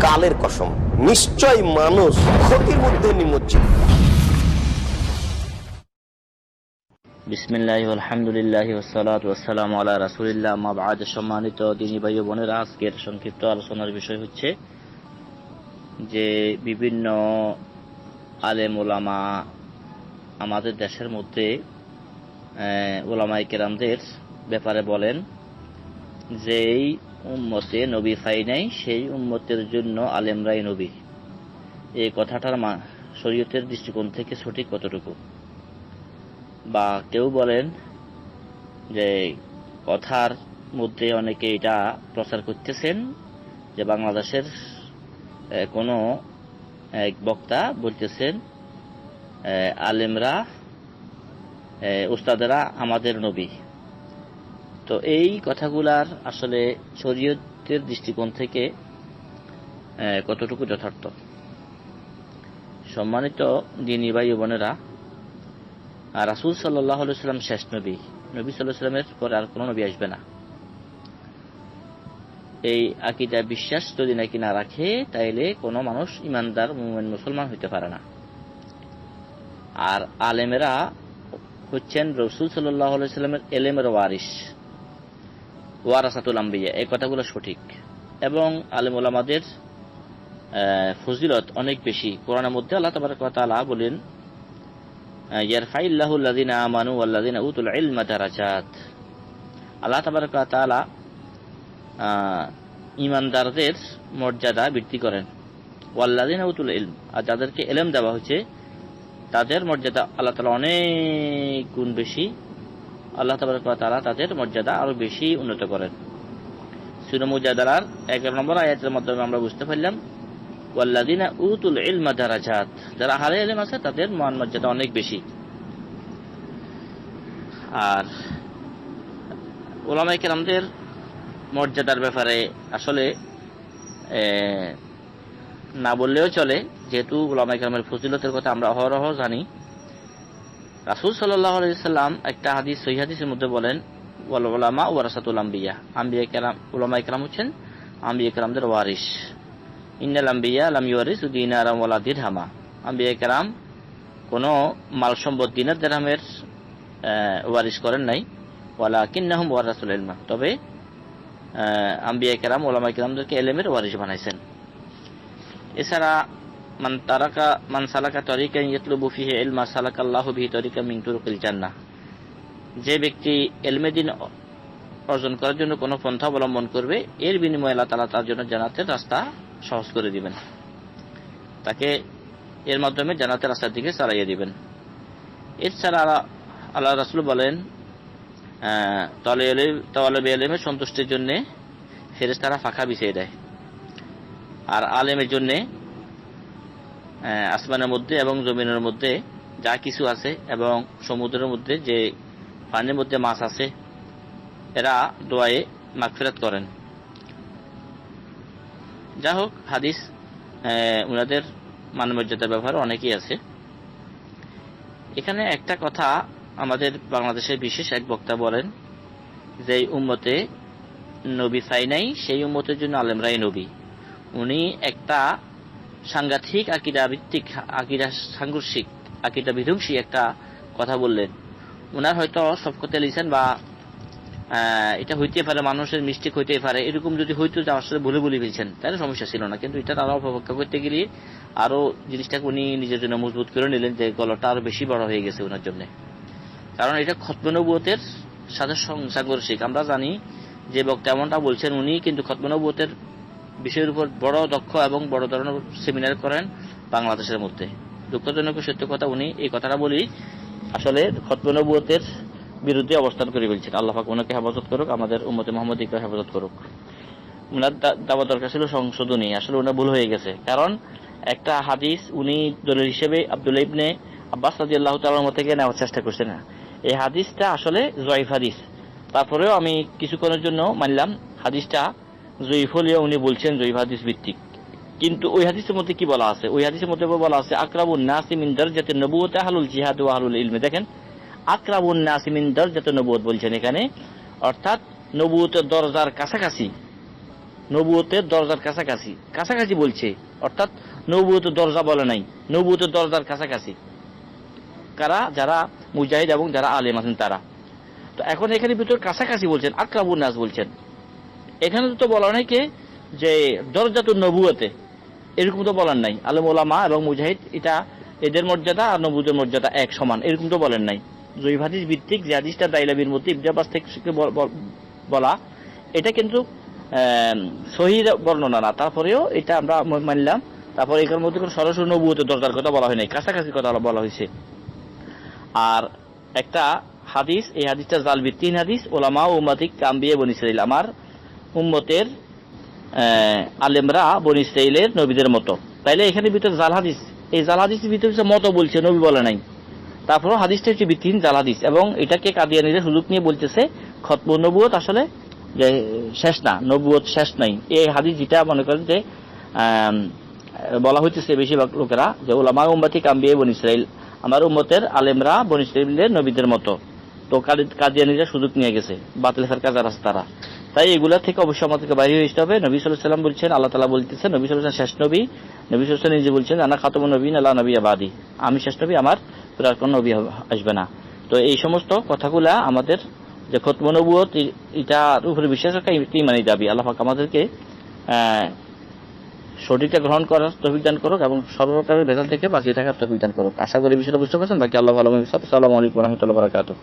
কালের কসম, নিশ্চয় মানুষ ক্ষতির মধ্যে নিমজ্জিত। সংক্ষিপ্ত আলোচনার বিষয় হচ্ছে যে বিভিন্ন আলেম ওলামা আমাদের দেশের মধ্যে ওলামাই কেরামদের ব্যাপারে বলেন যে এই উম্মতে নবী ফাই নাই, সেই উম্মতের জন্য আলেমরাই নবী। এই কথাটার মা, শরীয়তের দৃষ্টিকোণ থেকে সঠিক কতটুকু? বা কেউ বলেন যে কথার মধ্যে অনেকে এটা প্রচার করতেছেন যে বাংলাদেশের কোনো এক বক্তা বলতেছেন আলেমরা উস্তাদেরা আমাদের নবী। তো এই কথাগুলার আসলে শরীয়তের দৃষ্টিকোণ থেকে কতটুকু যথার্থ? সম্মানিত দিনী ভাই বোনেরা, আর রাসুল সাল্লাহ সাল্লাম শেষ নবী। নবী সাল্লাহ সাল্লামের পরে আর কোনো নবী আসবে না। এই আকিদা বিশ্বাস যদি নাকি না রাখে, তাইলে কোনো মানুষ ইমানদার, মুমিন, মুসলমান হইতে পারে না। আর আলেমেরা হচ্ছেন রসুল সাল্লাহ সাল্লামের এলেমের ওয়ারিস ওয়ারাসাতুল আম্বিয়া এই কথাগুলো সঠিক। এবং আলেম ওলামাদের ফজিলত অনেক বেশি। কোরআনের মধ্যে আল্লাহ তালা বলেন ইয়ারফাইল্লাহু আল্লাযিনা আমানু ওয়াল্লাযিনা উতুল ইলমা দারাজাত। আল্লাহ তাবারক ওয়া তাআলা আহ, ঈমানদারদের মর্যাদা বৃদ্ধি করেন। ওয়াল্লাযিনা উতুল ইলম আর যাদেরকে ইলম দেওয়া হয়েছে তাদের মর্যাদা আল্লাহ তাআলা অনেক গুণ বেশি। আল্লাহ তাআলা তাদের মর্যাদা আরও বেশি উন্নত করেন। সূরা মুজাদালার 11 নম্বর আয়াতের মাধ্যমে আমরা বুঝতে পারলাম ওয়াল্লাদিনা উতুল ইলমা দারাজাত যারা হারে ইলম আছে, তাদের মান মর্যাদা অনেক বেশি। আর ওলামাই কেরামদের মর্যাদার ব্যাপারে আসলে না বললেও চলে, যেহেতু ওলামাই কেরামের ফজিলতের কথা আমরা অহরহ জানি রাসুল সাল্লাহ সাল্লাম একটা হাদিস, সহি মধ্যে বলেন, ওয়াল ওলামা ওয়ারাসাতুল আম্বিয়া। আম্বিয়া কেরাম ওলামাই কেরাম হচ্ছেন আম্বিয়া কেরামদের ওয়ারিস। ইন্নাল আম্বিয়া লাম ইউয়ারিসু দিনারাম ওয়ালা দিরহামা। আম্বিয়া কেরাম কোনো মাল সম্পদ দিনার দেরহামের ওয়ারিস করেন নাই। ওয়ালা কিন্নাহুম ওয়ারাসুল ইলমা। তবে আম্বিয়া কেরাম ওলামা কেরামদেরকে এলেমের ওয়ারিস বানাইছেন। এছাড়া মান তারাকা মান সালাকা তরিকা ইয়াতলুবু ফিহি ইলমা সালাকাল্লাহু বিহি তরিকা মিন তুরুকিল জান্নাহ যে ব্যক্তি এলমে দিন অর্জন করার জন্য কোনো পন্থা অবলম্বন করবে, এর বিনিময়ে আল্লাহ তালা তার জন্য জানাতের রাস্তা সহজ করে দিবেন। তাকে এর মাধ্যমে জানাতের রাস্তার দিকে চালাইয়ে দিবেন। এছাড়া আল্লাহ- আল্লাহ রাসুল বলেন তলেবে আলেমের সন্তুষ্টির জন্যে ফেরেস্তারা ফাঁকা বিছিয়ে দেয়। আর আলেমের জন্যে আসমানের মধ্যে এবং জমিনের মধ্যে যা কিছু আছে এবং সমুদ্রের মধ্যে যে পানির মধ্যে মাছ আছে, এরা দোয়ায়ে মাগফিরাত করেন। যা হোক হাদিস উনাদের মানমর্যাদার ব্যাপারে অনেকেই আছে। এখানে একটা কথা আমাদের বাংলাদেশের বিশেষ এক বক্তা বলেন যে উম্মতে নবী ফাই নাই, সেই উম্মতের জন্য আলেমরাই নবী। উনি একটা সাংঘাতিক আকিদা ভিত্তিক আকিদা সাংঘর্ষিক আকিদা বিধ্বংসী একটা কথা বললেন। ওনার হয়তো সব কথা লিখেন বা এটা হইতে পারে, মানুষের মিস্টেক হইতে পারে। এরকম যদি হইতো যে আসলে ভুলে ভুলে ফেলছেন। তাহলে সমস্যা ছিল না। কিন্তু এটা তারা অপেক্ষা করতে গেলে আরও জিনিসটাকে উনি নিজের জন্য মজবুত করে নিলেন যে গলাটা আরও বেশি বড় হয়ে গেছে ওনার জন্য। কারণ এটা খতমনবুয়তের সাথে সাংঘর্ষিক আমরা জানি যে বক্তা এমনটা বলছেন উনি, কিন্তু খতমনবুয়তের বিষয়ের উপর বড় দক্ষ এবং বড় ধরনের সেমিনার করেন বাংলাদেশের মধ্যে। দুঃখজনক সত্য কথা, উনি এই কথাটা বলি আসলে খতমনবুয়তের বিরুদ্ধে অবস্থান করে ফেলছেন। আল্লাহ পাক ওনাকে হেফাজত করুক, আমাদের উম্মতে মোহাম্মদীকে হেফাজত করুক। উনার দা- দাওয়া দরকার ছিল সংশোধনী, আসলে ওনার ভুল হয়ে গেছে। কারণ একটা হাদিস উনি দলের হিসেবে আব্দুল ইবনে আব্বাস রাজি আল্লাহ তালার থেকে নেওয়ার চেষ্টা করছেন না। এই হাদিসটা আসলে জয়ীফ হাদিস। তারপরেও আমি কিছুক্ষণের জন্য মানলাম, হাদিসটা জয়ীফ হলেও উনি বলছেন জয়ীফ হাদিস ভিত্তিক। কিন্তু ওই হাদিসের মধ্যে কি বলা আছে? ওই হাদিসের মধ্যে বলা আছে, আকরাবুন নাসিমিন দরজাতে নবুয়তে আহলুল জিহাদ ও আহলুল ইলমে। দেখেন, আকরাবুন নাসিমিন দরজাতে নবুয়ত বলছেন এখানে। অর্থাৎ নবুয়তের দরজার কাছাকাছি নবুয়তের দরজার কাছাকাছি কাছাকাছি বলছে, অর্থাৎ নবুয়তের দরজা বলে নাই নবুয়তের দরজার কাছাকাছি। কারা? যারা মুজাহিদ এবং যারা আলেম আছেন তারা। তো এখন এখানে ভিতর কাছাকাছি বলছেন আক্রাবুল নাস বলছেন। এখানে তো বলা নাই কে যে দরজাতুন নবুয়তে এরকম তো বলার নাই। আলম ওলামা এবং মুজাহিদ, এটা এদের মর্যাদা আর নবুদের মর্যাদা এক সমান, এরকম তো বলেন নাই। জয়ীব হাদিস ভিত্তিক যে দাইলাবির মধ্যে ইবজাবাস থেকে বল- এটা কিন্তু সহির বর্ণনা না। তারপরেও এটা আমরা মানলাম। তারপর এখানের মধ্যে কোনো সরাসরি নবুয়তের দরজার কথা বলা হয় নাই। কাছাকাছি কথা বলা হয়েছে। আর একটা হাদিস, এই হাদিসটা জালবি। তিন হাদিস ওলামা ও উম্মাতিক কাম্বিয়ে বনি ইসরাইল। আমার উম্মতের আলেমরা বনি নবীদের মতো। তাইলে এখানে ভিতরে জাল হাদিস। এই জাল হাদিসের ভিতরে মতো বলছে, নবী বলে নাই। তারপরও হাদিসটা হচ্ছে বিতিন জাল হাদিস এবং এটাকে কাদিয়ানিদের সুযোগ নিয়ে বলতেছে, খতম নবুয়ত আসলে যে শেষ না, নবুয়ত শেষ নাই। এই হাদিস যেটা মনে করেন যে বলা হইতেছে বেশিরভাগ লোকেরা, যে ওলামা উম্মাতি কাম্বিয়ে বনি ইসরাইল আমার উম্মতের আলেমরা বনি ইসরাইলের নবীদের মতো। তো কাদি- কাদিয়ানিরা সুযোগ নিয়ে গেছে, বাতিল ফেরকা যারা তারা। তাই এগুলা থেকে অবশ্যই আমাদেরকে বাইরে হয়ে হবে। নবী সাল্লাম বলছেন, আল্লাহ তালা বলতেছেন, নবী সাল্লাহ শেষ নবী। নবী সাল্লাহ নিজে বলছেন, আনা খাতম নবী আল্লাহ নবী আবাদি আমি শেষ নবী, আমার আর কোনো নবী আসবে না। তো এই সমস্ত কথাগুলা আমাদের যে খতম নবুয়ত, ই- এটার উপরে বিশ্বাস রাখা ইমানি দাবি। আল্লাহ পাক আমাদেরকে সঠিকটা গ্রহণ করার তৌফিক দান করুক এবং সর্বপ্রকারের ভেজাল থেকে বাঁচিয়ে থাকার তৌফিক দান করুক। আশা করি বিষয়টা বুঝতে পারছেন। বাকি আল্লাহ আলম সালামু আলাইকুম রহমতুল্লাহ বারাকাতুহ।